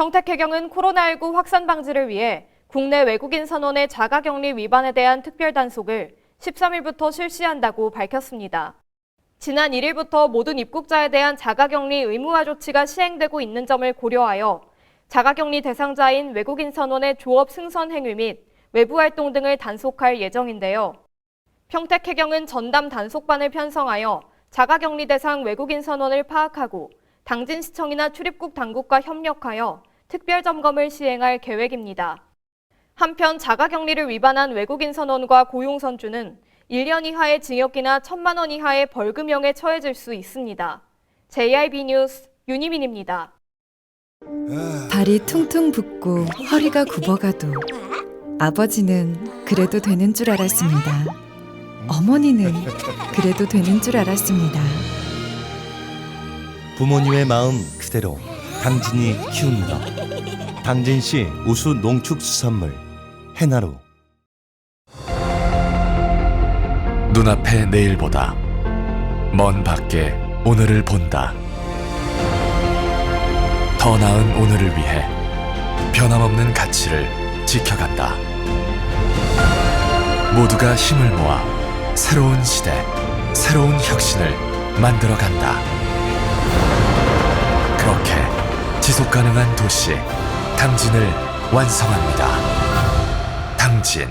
평택해경은 코로나19 확산 방지를 위해 국내 외국인 선원의 자가격리 위반에 대한 특별 단속을 13일부터 실시한다고 밝혔습니다. 지난 1일부터 모든 입국자에 대한 자가격리 의무화 조치가 시행되고 있는 점을 고려하여 자가격리 대상자인 외국인 선원의 조업 승선 행위 및 외부 활동 등을 단속할 예정인데요. 평택해경은 전담 단속반을 편성하여 자가격리 대상 외국인 선원을 파악하고 당진시청이나 출입국 당국과 협력하여 특별 점검을 시행할 계획입니다. 한편 자가격리를 위반한 외국인 선원과 고용 선주는 1년 이하의 징역이나 1천만 원 이하의 벌금형에 처해질 수 있습니다. JIB 뉴스 윤희민입니다. 발이 퉁퉁 붓고 허리가 굽어가도 아버지는 그래도 되는 줄 알았습니다. 어머니는 그래도 되는 줄 알았습니다. 부모님의 마음 그대로 당진이 키웁니다. 당진시 우수 농축수산물 해나루 눈앞의 내일보다 먼 밖에 오늘을 본다. 더 나은 오늘을 위해 변함없는 가치를 지켜간다. 모두가 힘을 모아 새로운 시대, 새로운 혁신을 만들어간다. 그렇게 지속 가능한 도시 당진을 완성합니다. 당진